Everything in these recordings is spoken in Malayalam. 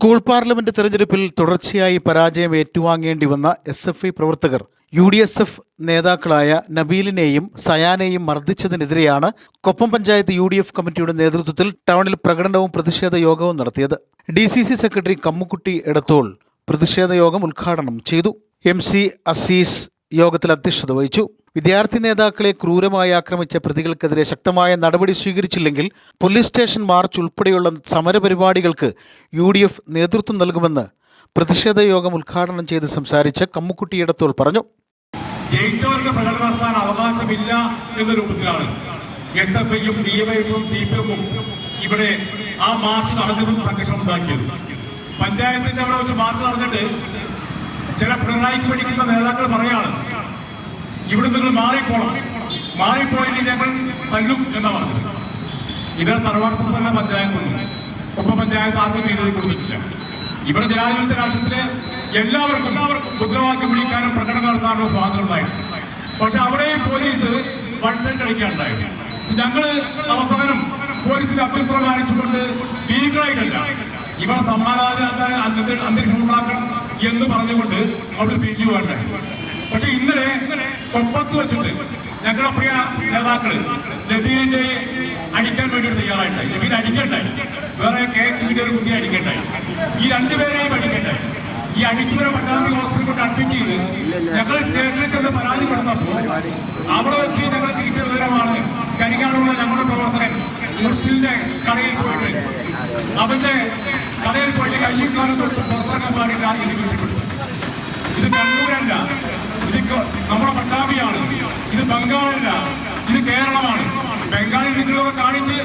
school parliament തെരഞ്ഞെടുപ്പിൽ തുടർച്ചയായി പരാജയം ഏറ്റുവാങ്ങേണ്ടി വന്ന എസ് എഫ് ഐ പ്രവർത്തകർ യു ഡി എസ് എഫ് നേതാക്കളായ നബീലിനെയും സയാനെയും മർദ്ദിച്ചതിനെതിരെയാണ് Koppam panchayat U D F കമ്മിറ്റിയുടെ നേതൃത്വത്തിൽ ടൗണിൽ പ്രകടനവും പ്രതിഷേധ യോഗവും നടത്തിയത്. D C C secretary Kammukutty Edathol പ്രതിഷേധ യോഗം ഉദ്ഘാടനം ചെയ്തു. എം സി അസീസ് യോഗത്തിൽ അധ്യക്ഷത വഹിച്ചു. വിദ്യാർത്ഥി നേതാക്കളെ ക്രൂരമായി ആക്രമിച്ച പ്രതികൾക്കെതിരെ ശക്തമായ നടപടി സ്വീകരിച്ചില്ലെങ്കിൽ പോലീസ് സ്റ്റേഷൻ മാർച്ച് ഉൾപ്പെടെയുള്ള സമരപരിപാടികൾക്ക് യു ഡി എഫ് നേതൃത്വം നൽകുമെന്ന് പ്രതിഷേധ യോഗം ഉദ്ഘാടനം ചെയ്ത് സംസാരിച്ച കമ്മുക്കുട്ടി എടത്തോൾ പറഞ്ഞു. ജയിച്ചവർക്ക് പ്രകടനം നടത്താൻ അവകാശമില്ല എന്ന രൂപത്തിലാണ് എസ് എഫ് ഐയും ഡി എഫ് ഐയും സി പി എമ്മും ഇവിടെ ആ മാർച്ച് നടന്നതും സംഘർഷം ഉണ്ടാക്കിയത് പഞ്ചായത്തിന്റെ അവിടെ വെച്ച് മാർച്ച് നടന്നിട്ട് ചില പിണറായിക്ക് പഠിക്കുന്ന നേതാക്കൾ പറയാണ് ഇവിടെ നിങ്ങൾ മാറിപ്പോണം മാറിപ്പോയെങ്കിൽ ഞങ്ങൾ തല്ലും എന്നാ പറഞ്ഞത്. ഇത് തറവാർത്ത തന്നെ പഞ്ചായത്തൊന്നും ഒപ്പം പഞ്ചായത്ത് ആർക്കും നീതി കൊടുത്തിട്ടില്ല ഇവിടെ ജനാധിപത്യ രാഷ്ട്രത്തിലെ എല്ലാവർക്കും മുദ്രാവാക്യം വിളിക്കാനും പ്രകടനം നടത്താനുള്ള സ്വാതന്ത്ര്യം ഉണ്ടായിരുന്നു. പക്ഷെ അവിടെയും പോലീസ് വൺ സൈഡ് കളിക്കാനുണ്ടായിരുന്നു ഞങ്ങൾ അവസാനം പോലീസിന്റെ അഭ്യർത്ഥന കാണിച്ചുകൊണ്ട് ഭീകരായിട്ടല്ല. ഇവർ സമാധാന അന്തരീക്ഷം ഉണ്ടാക്കണം. എന്ന് പറഞ്ഞുകൊണ്ട് അവിടെ പിരിഞ്ഞുപോകാനുണ്ടായി പക്ഷെ ഇന്നലെ കൊപ്പത്ത് വെച്ചിട്ട് ഞങ്ങളുടെ പ്രിയ നേതാക്കൾ നബീലിന്റെ അടിക്കാൻ വേണ്ടി തയ്യാറായിട്ടായി. നബീൽ അടിക്കണ്ടായി. വേറെ കെ എസ് യുവിന്റെ ഒരു കുട്ടി അടിക്കണ്ടായി. ഈ രണ്ടുപേരെയും അടിക്കണ്ടായി. ഈ അടിച്ചവരെ പട്ടാമ്പി ഹോസ്പിറ്റൽ കൊണ്ട് അഡ്മിറ്റ് ചെയ്ത് ഞങ്ങൾ സ്റ്റേഷനിൽ ചെന്ന് പരാതിപ്പെടുന്നപ്പോൾ അവിടെ വെച്ച് ഞങ്ങൾക്ക് കിട്ടിയ വിവരമാണ്. കരികാടുള്ള ഞങ്ങളുടെ പ്രവർത്തകൻ മുസ്ലിന്റെ കടയിൽ പോയിട്ട് അവന്റെ കടയിൽ പോയിട്ട് കയ്യും കാലം തൊട്ട് പുറത്തിറങ്ങാൻ പാടില്ല എന്ന് ഇത് കണ്ണൂരല്ല ഇത് നമ്മുടെ പട്ടാഭിയാണ് ഇത് ബംഗാളല്ല ഇത് കേരളമാണ്. ബംഗാളിൽ നിങ്ങളൊക്കെ കാണിച്ച്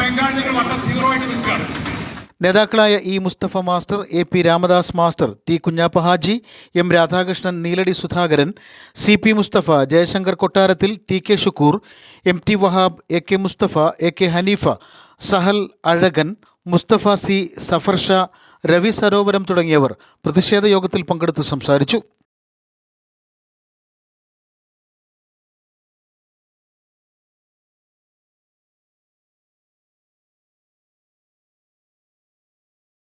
ബംഗാളിൽ നിങ്ങൾ വട്ട സീറോ ആയിട്ട് നിൽക്കുകയാണ്. നേതാക്കളായ E Musthafa master A P Ramadas master T Kunjappa Haji M Radhakrishnan Neeladi Sudhakaran C P Musthafa Jayashankar Kottarathil T K Shukkur M T Wahab A K Musthafa A K Haneefa Sahal Azhakan Musthafa C Safarsha Ravi Sarovaram തുടങ്ങിയവർ പ്രതിഷേധ യോഗത്തിൽ പങ്കെടുത്ത് സംസാരിച്ചു.